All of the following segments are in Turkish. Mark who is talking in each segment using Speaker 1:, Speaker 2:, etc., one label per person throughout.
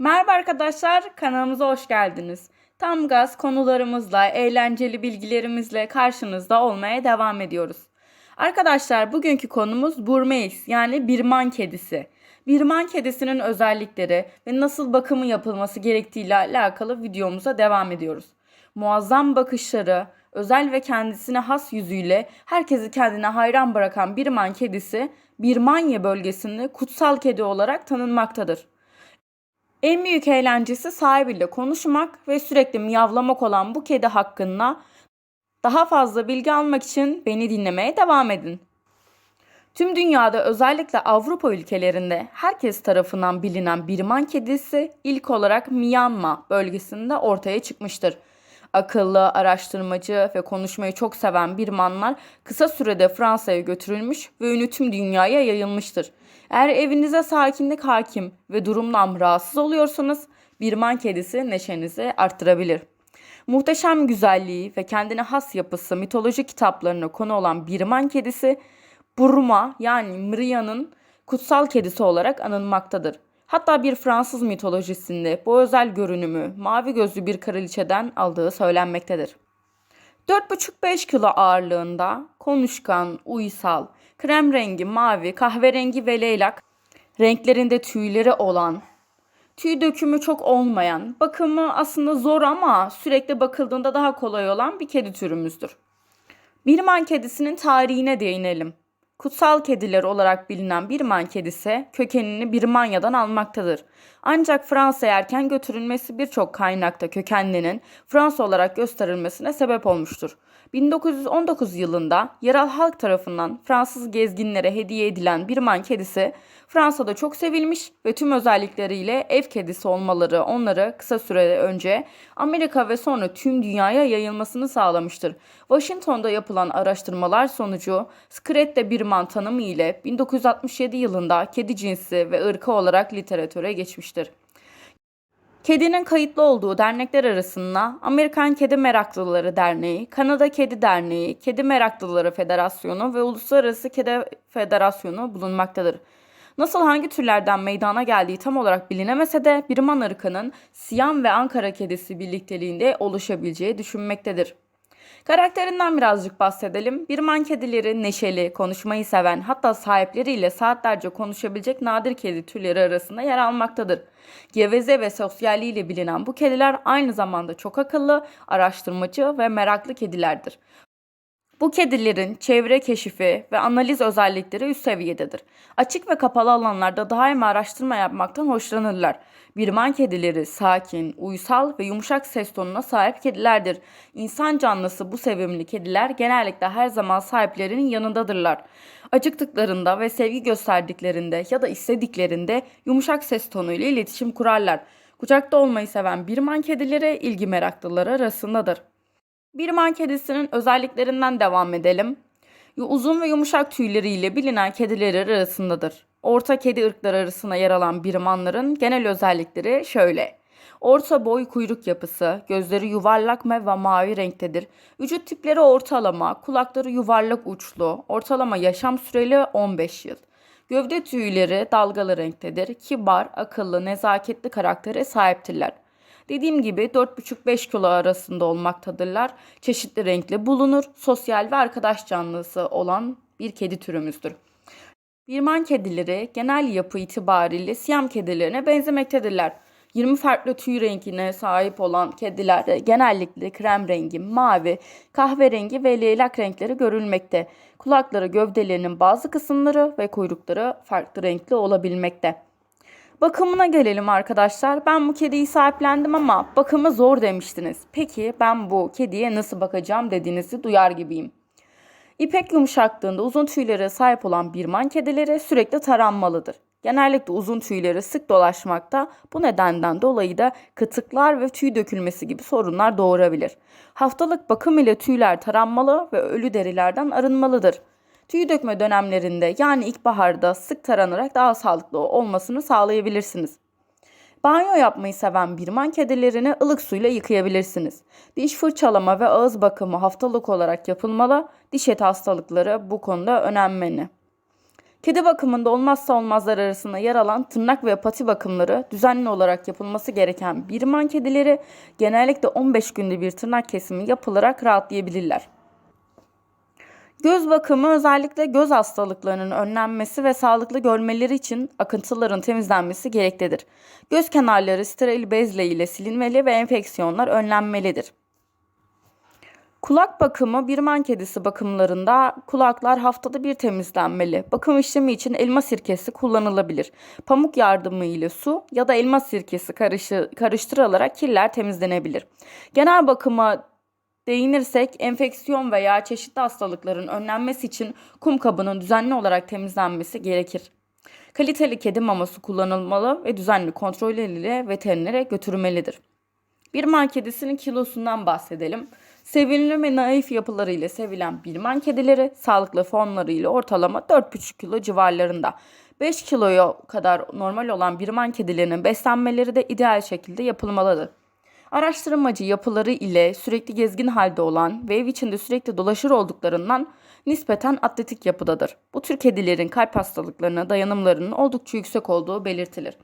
Speaker 1: Merhaba arkadaşlar, kanalımıza hoş geldiniz. Tam gaz konularımızla, eğlenceli bilgilerimizle karşınızda olmaya devam ediyoruz. Arkadaşlar bugünkü konumuz Burmese yani Birman kedisi. Birman kedisinin özellikleri ve nasıl bakımı yapılması gerektiğiyle alakalı videomuza devam ediyoruz. Muazzam bakışları, özel ve kendisine has yüzüyle herkesi kendine hayran bırakan Birman kedisi Birmanya bölgesinde kutsal kedi olarak tanınmaktadır. En büyük eğlencesi sahibiyle konuşmak ve sürekli miyavlamak olan bu kedi hakkında daha fazla bilgi almak için beni dinlemeye devam edin. Tüm dünyada özellikle Avrupa ülkelerinde herkes tarafından bilinen Birman kedisi ilk olarak Myanmar bölgesinde ortaya çıkmıştır. Akıllı, araştırmacı ve konuşmayı çok seven Birmanlar kısa sürede Fransa'ya götürülmüş ve ünü tüm dünyaya yayılmıştır. Eğer evinize sakinlik hakim ve durumdan rahatsız oluyorsanız Birman kedisi neşenizi arttırabilir. Muhteşem güzelliği ve kendine has yapısı mitoloji kitaplarına konu olan Birman kedisi Burma yani Mria'nın kutsal kedisi olarak anılmaktadır. Hatta bir Fransız mitolojisinde bu özel görünümü mavi gözlü bir kraliçeden aldığı söylenmektedir. 4,5-5 kilo ağırlığında konuşkan, uysal, krem rengi, mavi, kahverengi ve leylak renklerinde tüyleri olan, tüy dökümü çok olmayan, bakımı aslında zor ama sürekli bakıldığında daha kolay olan bir kedi türümüzdür. Birman kedisinin tarihine değinelim. Kutsal kediler olarak bilinen Birman kedisi kökenini Birmanya'dan almaktadır. Ancak Fransa'ya erken götürülmesi birçok kaynakta kökenlinin Fransa olarak gösterilmesine sebep olmuştur. 1919 yılında yerel halk tarafından Fransız gezginlere hediye edilen Birman kedisi Fransa'da çok sevilmiş ve tüm özellikleriyle ev kedisi olmaları onları kısa süre önce Amerika ve sonra tüm dünyaya yayılmasını sağlamıştır. Washington'da yapılan araştırmalar sonucu Skret'te Birman tanımı ile 1967 yılında kedi cinsi ve ırkı olarak literatüre geçmiştir. Kedinin kayıtlı olduğu dernekler arasında Amerikan Kedi Meraklıları Derneği, Kanada Kedi Derneği, Kedi Meraklıları Federasyonu ve Uluslararası Kedi Federasyonu bulunmaktadır. Nasıl hangi türlerden meydana geldiği tam olarak bilinemese de Birman ırkının Siyam ve Ankara kedisi birlikteliğinde oluşabileceği düşünmektedir. Karakterinden birazcık bahsedelim. Birman kedileri neşeli, konuşmayı seven, hatta sahipleriyle saatlerce konuşabilecek nadir kedi türleri arasında yer almaktadır. Geveze ve sosyalliğiyle bilinen bu kediler aynı zamanda çok akıllı, araştırmacı ve meraklı kedilerdir. Bu kedilerin çevre keşifi ve analiz özellikleri üst seviyededir. Açık ve kapalı alanlarda daima araştırma yapmaktan hoşlanırlar. Birman kedileri sakin, uysal ve yumuşak ses tonuna sahip kedilerdir. İnsan canlısı bu sevimli kediler genellikle her zaman sahiplerinin yanındadırlar. Acıktıklarında ve sevgi gösterdiklerinde ya da istediklerinde yumuşak ses tonuyla iletişim kurarlar. Kucakta olmayı seven Birman kedileri ilgi meraklıları arasındadır. Birman kedisinin özelliklerinden devam edelim. Uzun ve yumuşak tüyleriyle bilinen kediler arasındadır. Orta kedi ırkları arasında yer alan Birmanların genel özellikleri şöyle. Orta boy kuyruk yapısı, gözleri yuvarlak ve mavi renktedir. Vücut tipleri ortalama, kulakları yuvarlak uçlu, ortalama yaşam süreli 15 yıl. Gövde tüyleri dalgalı renktedir. Kibar, akıllı, nezaketli karaktere sahiptirler. Dediğim gibi 4,5-5 kilo arasında olmaktadırlar. Çeşitli renkli bulunur. Sosyal ve arkadaş canlısı olan bir kedi türümüzdür. Birman kedileri genel yapı itibariyle Siyam kedilerine benzemektedirler. 20 farklı tüy rengine sahip olan kedilerde genellikle krem rengi, mavi, kahverengi ve leylak renkleri görülmekte. Kulakları gövdelerinin bazı kısımları ve kuyrukları farklı renkli olabilmekte. Bakımına gelelim arkadaşlar. Ben bu kediyi sahiplendim ama bakımı zor demiştiniz. Peki ben bu kediye nasıl bakacağım dediğinizi duyar gibiyim. İpek yumuşaklığında uzun tüylere sahip olan birman kedileri sürekli taranmalıdır. Genellikle uzun tüyleri sık dolaşmakta bu nedenden dolayı da kıtıklar ve tüy dökülmesi gibi sorunlar doğurabilir. Haftalık bakım ile tüyler taranmalı ve ölü derilerden arınmalıdır. Tüy dökme dönemlerinde yani ilkbaharda sık taranarak daha sağlıklı olmasını sağlayabilirsiniz. Banyo yapmayı seven birman kedilerini ılık suyla yıkayabilirsiniz. Diş fırçalama ve ağız bakımı haftalık olarak yapılmalı. Diş eti hastalıkları bu konuda önemli. Kedi bakımında olmazsa olmazlar arasında yer alan tırnak ve pati bakımları düzenli olarak yapılması gereken birman kedileri genellikle 15 günde bir tırnak kesimi yapılarak rahatlayabilirler. Göz bakımı özellikle göz hastalıklarının önlenmesi ve sağlıklı görmeleri için akıntıların temizlenmesi gereklidir. Göz kenarları steril bezle ile silinmeli ve enfeksiyonlar önlenmelidir. Kulak bakımı birman kedisi bakımlarında kulaklar haftada bir temizlenmeli. Bakım işlemi için elma sirkesi kullanılabilir. Pamuk yardımı ile su ya da elma sirkesi karışı, karıştırılarak kirler temizlenebilir. Genel bakıma değinirsek enfeksiyon veya çeşitli hastalıkların önlenmesi için kum kabının düzenli olarak temizlenmesi gerekir. Kaliteli kedi maması kullanılmalı ve düzenli kontrol ile veterinere götürülmelidir. Bir man kedisinin kilosundan bahsedelim. Sevimli ve naif yapılarıyla sevilen birman kedileri sağlıklı formlarıyla ortalama 4,5 kilo civarlarında. 5 kiloya kadar normal olan birman kedilerinin beslenmeleri de ideal şekilde yapılmalıdır. Araştırmacı yapıları ile sürekli gezgin halde olan ve ev içinde sürekli dolaşır olduklarından nispeten atletik yapıdadır. Bu tür kedilerin kalp hastalıklarına dayanımlarının oldukça yüksek olduğu belirtilir.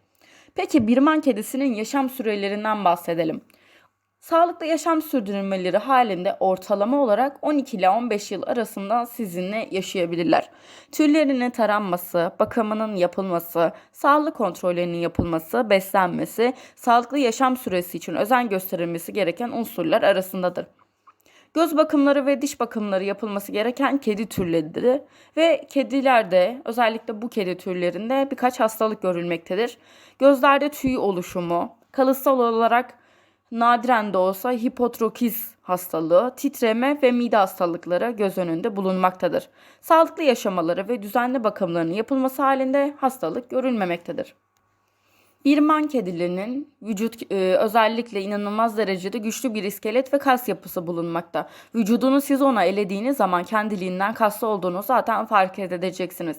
Speaker 1: Peki birman kedisinin yaşam sürelerinden bahsedelim. Sağlıklı yaşam sürdürmeleri halinde ortalama olarak 12 ile 15 yıl arasında sizinle yaşayabilirler. Tüylerinin taranması, bakımının yapılması, sağlık kontrollerinin yapılması, beslenmesi, sağlıklı yaşam süresi için özen gösterilmesi gereken unsurlar arasındadır. Göz bakımları ve diş bakımları yapılması gereken kedi türleridir ve kedilerde özellikle bu kedi türlerinde birkaç hastalık görülmektedir. Gözlerde tüy oluşumu, kalıtsal olarak nadiren de olsa hipotrokiz hastalığı, titreme ve mide hastalıkları göz önünde bulunmaktadır. Sağlıklı yaşamaları ve düzenli bakımlarının yapılması halinde hastalık görülmemektedir. Birman kedilerinin vücut e, özellikle inanılmaz derecede güçlü bir iskelet ve kas yapısı bulunmakta. Vücudunu siz ona elediğiniz zaman kendiliğinden kaslı olduğunu zaten fark edeceksiniz.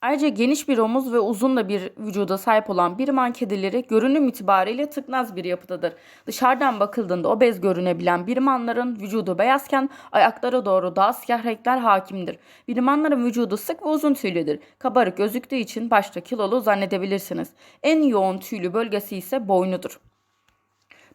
Speaker 1: Ayrıca geniş bir omuz ve uzun da bir vücuda sahip olan birman kedileri görünüm itibariyle tıknaz bir yapıdadır. Dışarıdan bakıldığında obez görünebilen birmanların vücudu beyazken ayaklara doğru daha siyah renkler hakimdir. Birmanların vücudu sık ve uzun tüylüdür. Kabarık gözüktüğü için başta kilolu zannedebilirsiniz. En yoğun tüylü bölgesi ise boynudur.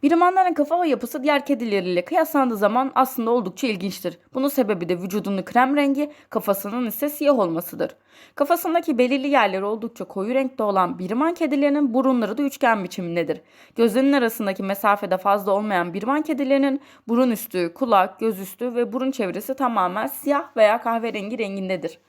Speaker 1: Birimanların kafa yapısı diğer kedileriyle kıyaslandığı zaman aslında oldukça ilginçtir. Bunun sebebi de vücudunun krem rengi, kafasının ise siyah olmasıdır. Kafasındaki belirli yerleri oldukça koyu renkte olan biriman kedilerinin burunları da üçgen biçimindedir. Gözlerinin arasındaki mesafede fazla olmayan biriman kedilerinin burun üstü, kulak, göz üstü ve burun çevresi tamamen siyah veya kahverengi rengindedir.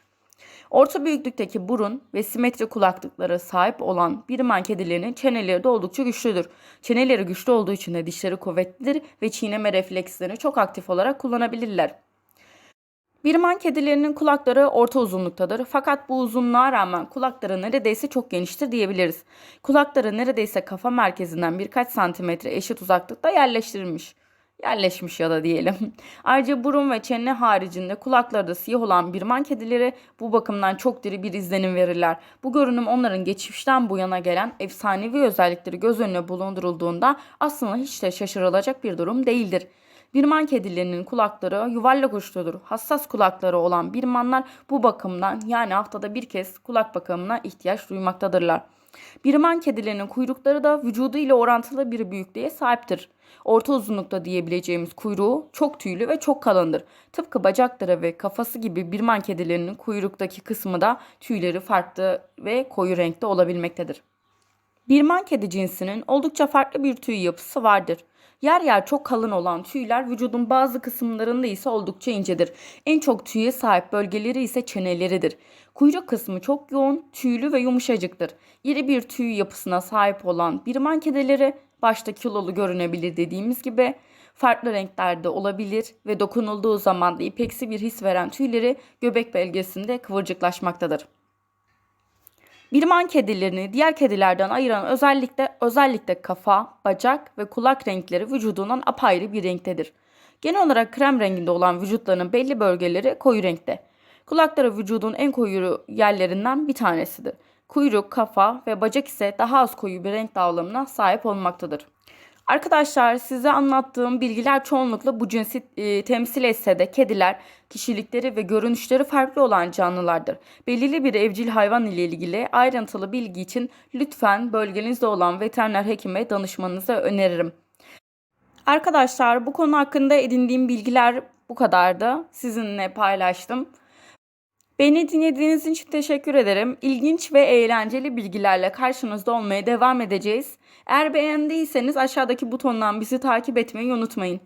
Speaker 1: Orta büyüklükteki burun ve simetri kulaklıklara sahip olan birman kedilerinin çeneleri de oldukça güçlüdür. Çeneleri güçlü olduğu için de dişleri kuvvetlidir ve çiğneme reflekslerini çok aktif olarak kullanabilirler. Birman kedilerinin kulakları orta uzunluktadır fakat bu uzunluğa rağmen kulakları neredeyse çok geniştir diyebiliriz. Kulakları neredeyse kafa merkezinden birkaç santimetre eşit uzaklıkta yerleştirilmiş yerleşmiş ya da diyelim. Ayrıca burun ve çene haricinde kulakları da siyah olan birman kedileri bu bakımdan çok diri bir izlenim verirler. Bu görünüm onların geçmişten bu yana gelen efsanevi özellikleri göz önüne bulundurulduğunda aslında hiç de şaşırılacak bir durum değildir. Birman kedilerinin kulakları yuvarlak uçludur. Hassas kulakları olan birmanlar bu bakımdan yani haftada bir kez kulak bakımına ihtiyaç duymaktadırlar. Birman kedilerinin kuyrukları da vücudu ile orantılı bir büyüklüğe sahiptir. Orta uzunlukta diyebileceğimiz kuyruğu çok tüylü ve çok kalındır. Tıpkı bacakları ve kafası gibi birman kedilerinin kuyruktaki kısmı da tüyleri farklı ve koyu renkte olabilmektedir. Birman kedi cinsinin oldukça farklı bir tüy yapısı vardır. Yer yer çok kalın olan tüyler vücudun bazı kısımlarında ise oldukça incedir. En çok tüye sahip bölgeleri ise çeneleridir. Kuyruk kısmı çok yoğun, tüylü ve yumuşacıktır. İri bir tüy yapısına sahip olan birman kedileri başta kilolu görünebilir dediğimiz gibi farklı renklerde olabilir ve dokunulduğu zaman da ipeksi bir his veren tüyleri göbek bölgesinde kıvırcıklaşmaktadır. Birman kedilerini diğer kedilerden ayıran özellikle özellikle kafa, bacak ve kulak renkleri vücudundan apayrı bir renktedir. Genel olarak krem renginde olan vücutlarının belli bölgeleri koyu renkte. Kulakları vücudun en koyu yerlerinden bir tanesidir. Kuyruk, kafa ve bacak ise daha az koyu bir renk dağılımına sahip olmaktadır. Arkadaşlar size anlattığım bilgiler çoğunlukla bu cinsi e, temsil etse de kediler kişilikleri ve görünüşleri farklı olan canlılardır. Belirli bir evcil hayvan ile ilgili ayrıntılı bilgi için lütfen bölgenizde olan veteriner hekime danışmanızı öneririm. Arkadaşlar bu konu hakkında edindiğim bilgiler bu kadardı. Sizinle paylaştım. Beni dinlediğiniz için teşekkür ederim. İlginç ve eğlenceli bilgilerle karşınızda olmaya devam edeceğiz. Eğer beğendiyseniz aşağıdaki butondan bizi takip etmeyi unutmayın.